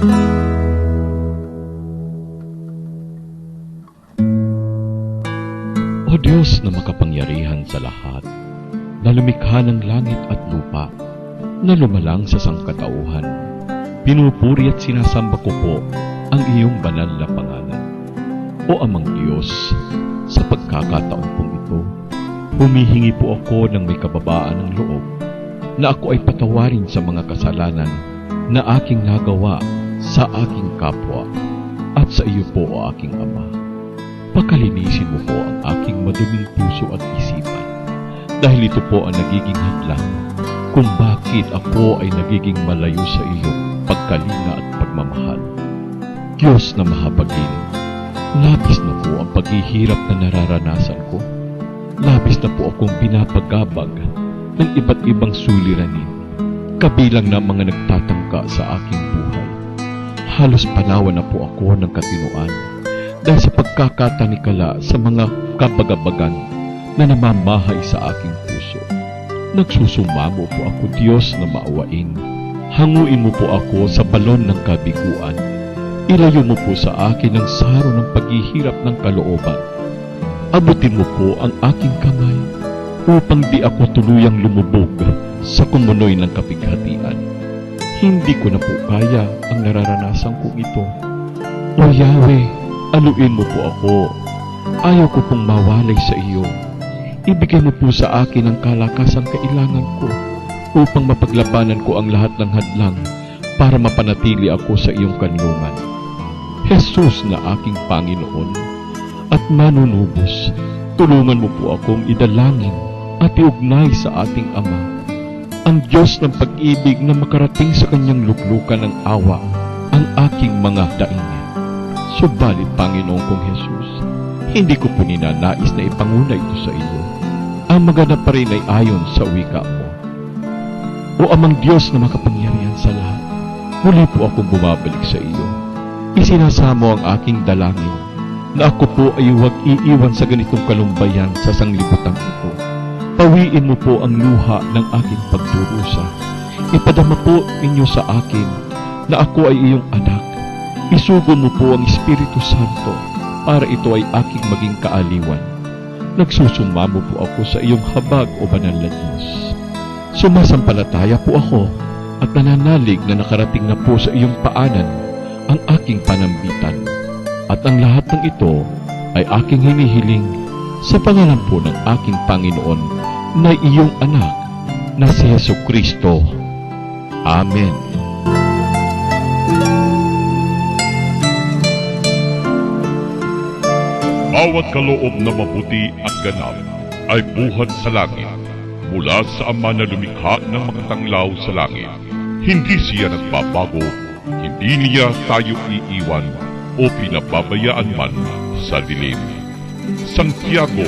O Diyos na makapangyarihan sa lahat, na lumikha ng langit at lupa, na lumalang sa sangkatauhan, pinupuri at sinasamba ko po ang iyong banal na pangalan. O Amang Diyos, sa pagkakataon pong ito, humihingi po ako ng may kababaan ng loob na ako ay patawarin sa mga kasalanan na aking nagawa sa aking kapwa at sa iyo po o aking Ama. Pakalinisin mo po ang aking maduming puso at isipan dahil ito po ang nagiging hadlang kung bakit ako ay nagiging malayo sa iyo pagkalinga at pagmamahal. Diyos na mahabagin, labis na po ang paghihirap na nararanasan ko. Labis na po akong binapagabag ng iba't ibang suliranin, kabilang na mga nagtatangka sa aking buhay. Halos panawan na po ako ng katinuan dahil sa pagkakatanikala sa mga kabagabagan na namamahay sa aking puso. Nagsusumamo po ako Diyos na maawain. Hanguin mo po ako sa balon ng kabiguan. Ilayo mo po sa akin ang saro ng paghihirap ng kalooban. Abutin mo po ang aking kamay upang di ako tuluyang lumubog sa kumunoy ng kapighatian. Hindi ko na po kaya ang nararanasan kong ito. O Yahweh, aluin mo po ako. Ayaw ko pong mawalay sa iyo. Ibigay mo po sa akin ang kalakasang kailangan ko upang mapaglabanan ko ang lahat ng hadlang para mapanatili ako sa iyong kanlungan. Jesus na aking Panginoon at manunubos, tulungan mo po akong idalangin at iugnay sa ating Ama. Ang Diyos ng pag-ibig na makarating sa kanyang luklukan ng awa ang aking mga daingin. Subalit, Panginoon kong Jesus, hindi ko po ninanais na ipanguna ito sa iyo. Ang maganap pa rin ay ayon sa wika mo. O amang Diyos na makapangyarihan sa lahat, muli po akong bumabalik sa iyo. Isinasamo ang aking dalangin na ako po ay huwag iiwan sa ganitong kalumbayan sa sanglibutan ito. Pawiin mo po ang luha ng aking pagdurusa. Ipadama po ninyo sa akin na ako ay iyong anak. Isugo mo po ang Espiritu Santo para ito ay aking maging kaaliwan. Nagsusumamo po ako sa iyong habag o banal na Diyos. Sumasampalataya po ako at nananalig na nakarating na po sa iyong paanan ang aking panambitan. At ang lahat ng ito ay aking hinihiling sa pangalan po ng aking Panginoon na iyong anak na si Yesu Kristo. Amen. Bawat kaloob na mabuti at ganap ay buhat sa langit mula sa Ama na lumikha ng mga tanglaw sa langit. Hindi siya nagbabago, hindi niya tayo iiwan o pinababayaan man sa dilim. Santiago,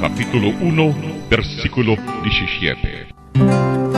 Kapitulo 1, versikulo 17